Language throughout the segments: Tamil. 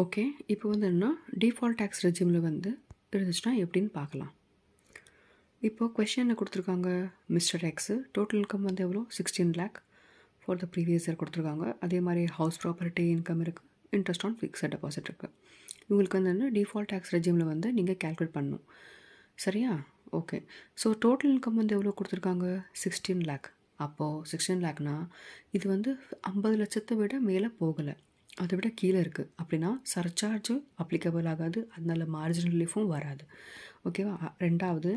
ஓகே இப்போ வந்து என்னென்னா டிஃபால்ட் டேக்ஸ் ரெஜிமில் வந்து இருந்துச்சுன்னா எப்படின்னு பார்க்கலாம். இப்போ கொஷனில் கொடுத்துருக்காங்க? மிஸ்டர் டேக்ஸு டோட்டல் இன்கம் வந்து எவ்வளோ sixteen lakh for the previous year கொடுத்துருக்காங்க. அதே மாதிரி ஹவுஸ் ப்ராப்பர்ட்டி இன்கம் இருக்குது இன்ட்ரெஸ்ட் ஆன் ஃபிக்ஸட் டெபாசிட் இருக்குது இவங்களுக்கு வந்து என்ன? டிஃபால்ட் டேக்ஸ் ரெஜிமில் வந்து நீங்கள் கேல்குலேட் பண்ணணும். சரியா? ஓகே. ஸோ டோட்டல் இன்கம் வந்து எவ்வளோ கொடுத்துருக்காங்க? சிக்ஸ்டீன் லேக் அப்போது சிக்ஸ்டீன் லேக்னா இது வந்து ஐம்பது லட்சத்தை விட மேலே போகலை. அதை விட கீழே இருக்குது அப்படின்னா சர்சார்ஜும் அப்ளிகபிள் ஆகாது. அதனால் மார்ஜினல் ரிலீஃபும் வராது. ஓகேவா ரெண்டாவது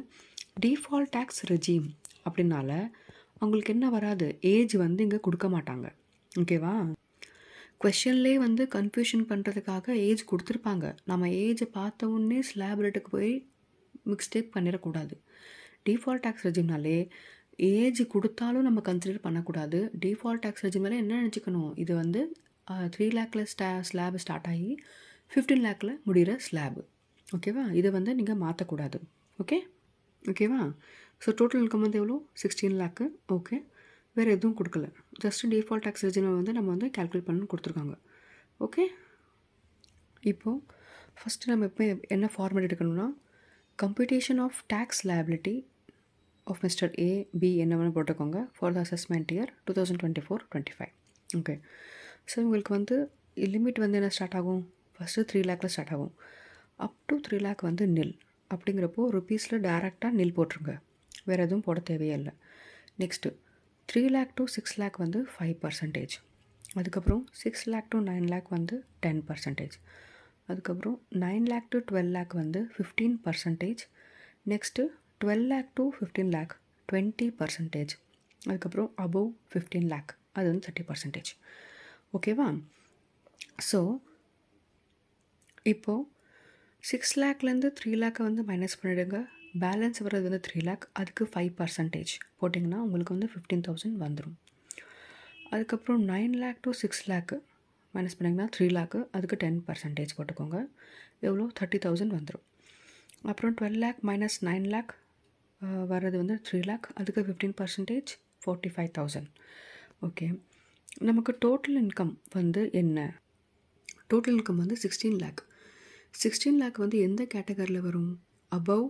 டிஃபால்ட் டேக்ஸ் ரெஜீம் அப்படின்னால அவங்களுக்கு என்ன வராது? ஏஜ் வந்து இங்கே கொடுக்க மாட்டாங்க. ஓகேவா கொஷன்லேயே வந்து கன்ஃபியூஷன் பண்ணுறதுக்காக ஏஜ் கொடுத்துருப்பாங்க. நம்ம ஏஜை பார்த்த உடனே ஸ்லாப் ரேட்டுக்கு போய் மிக்ஸ்டேக் பண்ணிடக்கூடாது. டிஃபால்ட் டேக்ஸ் ரெஜிம்னாலே ஏஜ் கொடுத்தாலும் நம்ம கன்சிடர் பண்ணக்கூடாது. டிஃபால்ட் டேக்ஸ் ரெஜிம்னாலே என்ன நினச்சிக்கணும்? இது வந்து த்ரீ லேக்கில் ஸ்டா ஸ்லாப் ஸ்டார்ட் ஆகி ஃபிஃப்டீன் லேக்கில் முடிகிற ஸ்லாபு ஓகேவா இதை வந்து நீங்கள் மாற்றக்கூடாது ஓகே ஓகேவா ஸோ டோட்டல் இன்கம் வந்து எவ்வளோ சிக்ஸ்டீன் லேக்கு ஓகே வேறு எதுவும் கொடுக்கல. ஜஸ்ட் டிஃபால்ட் டேக்ஸ் ரிஜினல் வந்து நம்ம வந்து கால்குலேட் பண்ணி கொடுத்துருக்காங்க. ஓகே இப்போது ஃபஸ்ட்டு நம்ம எப்போ என்ன ஃபார்மேட் எடுக்கணும்னா computation of tax liability of mister A B என்ன போட்டுக்கோங்க. For the assessment year two thousand twenty four twenty five okay so உங்களுக்கு வந்து லிமிட் வந்து என்ன ஸ்டார்ட் ஆகும்? ஃபஸ்ட்டு த்ரீ லேக்கில் ஸ்டார்ட் ஆகும். அப் டு த்ரீ லேக் வந்து நில் அப்படிங்கிறப்போ ருபீஸில் டேரெக்டாக நில் போட்டுருங்க. வேறு எதுவும் போட தேவையே இல்லை next three lakh to six lakh வந்து ஃபைவ் பர்சன்டேஜ் அதுக்கப்புறம் six lakh to nine lakh வந்து டென் பர்சன்டேஜ் அதுக்கப்புறம் nine lakh to twelve lakh வந்து fifteen percentage next twelve lakh to fifteen lakh twenty percentage அதுக்கப்புறம் அபவ் ஃபிஃப்டீன் லேக் அது வந்து தேர்ட்டி பர்சன்டேஜ் ஓகேவா ஸோ இப்போது சிக்ஸ் லேக்லேருந்து த்ரீ லேக்கை வந்து மைனஸ் பண்ணிவிடுங்க பேலன்ஸ் வர்றது வந்து த்ரீ லேக் அதுக்கு ஃபைவ் பர்சன்டேஜ் போட்டிங்கன்னா உங்களுக்கு வந்து ஃபிஃப்டீன் தௌசண்ட் வந்துடும் அதுக்கப்புறம் nine lakh to six lakh minus பண்ணிங்கன்னா த்ரீ லேக்கு அதுக்கு டென் பர்சன்டேஜ் போட்டுக்கோங்க. எவ்வளோ? தேர்ட்டி தௌசண்ட் வந்துடும் அப்புறம் twelve lakh minus nine lakh வர்றது வந்து த்ரீ லேக் அதுக்கு fifteen percentage forty five thousand okay நமக்கு டோட்டல் இன்கம் வந்து என்ன? டோட்டல் இன்கம் வந்து சிக்ஸ்டீன் லேக் சிக்ஸ்டீன் லேக் வந்து எந்த கேட்டகரியில் வரும்? அபவ்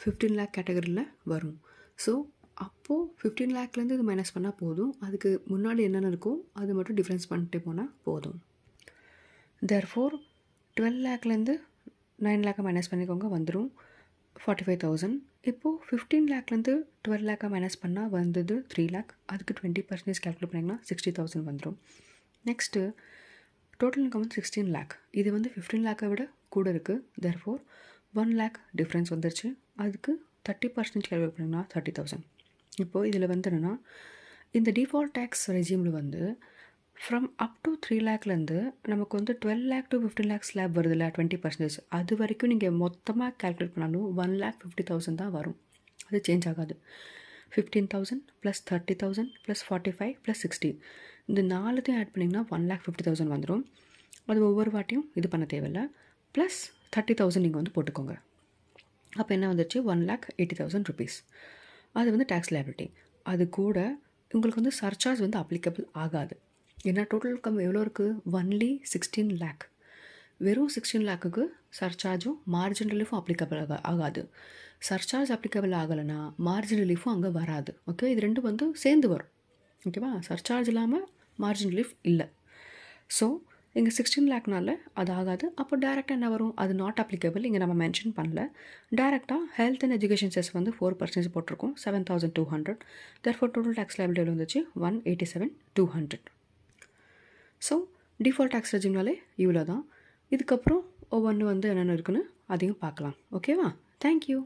ஃபிஃப்டீன் லேக் கேட்டகரியில் வரும். ஸோ அப்போது ஃபிஃப்டீன் லேக்லேருந்து இது மைனஸ் பண்ணால் போதும். அதுக்கு முன்னாடி என்னென்ன இருக்கோ அது மட்டும் டிஃப்ரென்ஸ் பண்ணிட்டு போனால் போதும். தேர்ஃபோர் டுவெல் லேக்லேருந்து நைன் லேக்கை மைனஸ் பண்ணிக்கோங்க வந்துடும் ஃபார்ட்டி ஃபைவ் தௌசண்ட் இப்போது ஃபிஃப்டீன் லேக்லேருந்து டுவெல் லேக்காக மைனஸ் பண்ணால் வந்தது த்ரீ லேக் அதுக்கு டுவெண்ட்டி பர்சன்டேஜ் கேல்குலேட் பண்ணிங்கன்னா சிக்ஸ்டி தௌசண்ட் வந்துடும் நெக்ஸ்ட்டு டோட்டல் இன்கம் வந்து சிக்ஸ்டீன் லேக் இது வந்து ஃபிஃப்டீன் லேக்கை விட கூட இருக்குது தேர்ஃபோர் ஒன் லேக் டிஃப்ரென்ஸ் வந்துருச்சு. அதுக்கு தேர்ட்டி பர்சன்டேஜ் கேல்குலேட் பண்ணிங்கன்னா தேர்ட்டி தௌசண்ட் இப்போது இதில் வந்து என்னென்னா இந்த டிஃபால்ட் டேக்ஸ் ரெஜியூமில் வந்து ஃப்ரம் அப் டு த்ரீ லேக்லேருந்து நமக்கு வந்து twelve lakh to fifteen lakh slab வருதுல்ல டுவெண்ட்டி பர்சன்டேஜ் அது வரைக்கும் நீங்கள் மொத்தமாக கால்குலேட் பண்ணாலும் ஒன் லேக் ஃபிஃப்டி தௌசண்ட் தான் வரும். அது சேஞ்ச் ஆகாது. Fifteen thousand plus thirty thousand plus forty five plus sixty இந்த நாலுத்தையும் ஆட் பண்ணிங்கன்னா ஒன் லேக் ஃபிஃப்டி தௌசண்ட் வந்துடும் அது ஒவ்வொரு வாட்டியும் இது பண்ண தேவையில்ல. ப்ளஸ் தேர்ட்டி தௌசண்ட் நீங்கள் வந்து போட்டுக்கோங்க. அப்போ என்ன வந்துச்சு one lakh eighty thousand rupees அது வந்து டேக்ஸ் லேபிலிட்டி அது கூட உங்களுக்கு வந்து சர்சார்ஜ் வந்து அப்ளிகபிள் ஆகாது. ஏன்னா டோட்டல் இன்கம் எவ்வளோ இருக்குது ஒன்லி சிக்ஸ்டீன் லேக் வெறும் சிக்ஸ்டீன் லேக்குக்கு சர்சார்ஜும் மார்ஜின் ரிலீஃபும் அப்ளிகபிள் ஆக ஆகாது. சர்சார்ஜ் அப்ளிகபிள் ஆகலைன்னா மார்ஜின் ரிலீஃபும் அங்கே வராது. ஓகே இது ரெண்டும் வந்து சேர்ந்து வரும். ஓகேவா சர்சார்ஜ் இல்லாமல் மார்ஜின் ரிலீஃப் இல்லை. ஸோ இங்கே சிக்ஸ்டீன் லேக்னால அது ஆகாது. அப்போ டேரெக்டாக என்ன வரும்? அது நாட் அப்ளிகபிள் இங்கே நம்ம மென்ஷன் பண்ணல. டேரெக்டாக ஹெல்த் அண்ட் எஜுகேஷன் செஸ் வந்து ஃபோர் பர்சன்டேஜ் போட்டிருக்கோம். Seven thousand two hundred therefore total tax liability வந்துச்சு? One eighty seven two hundred so default tax ரெஜிம்னாலே இவ்வளோ தான் இதுக்கப்புறம் ஒவ்வொன்று வந்து என்னென்ன இருக்குன்னு அதையும் பார்க்கலாம். ஓகேவா தேங்க்யூ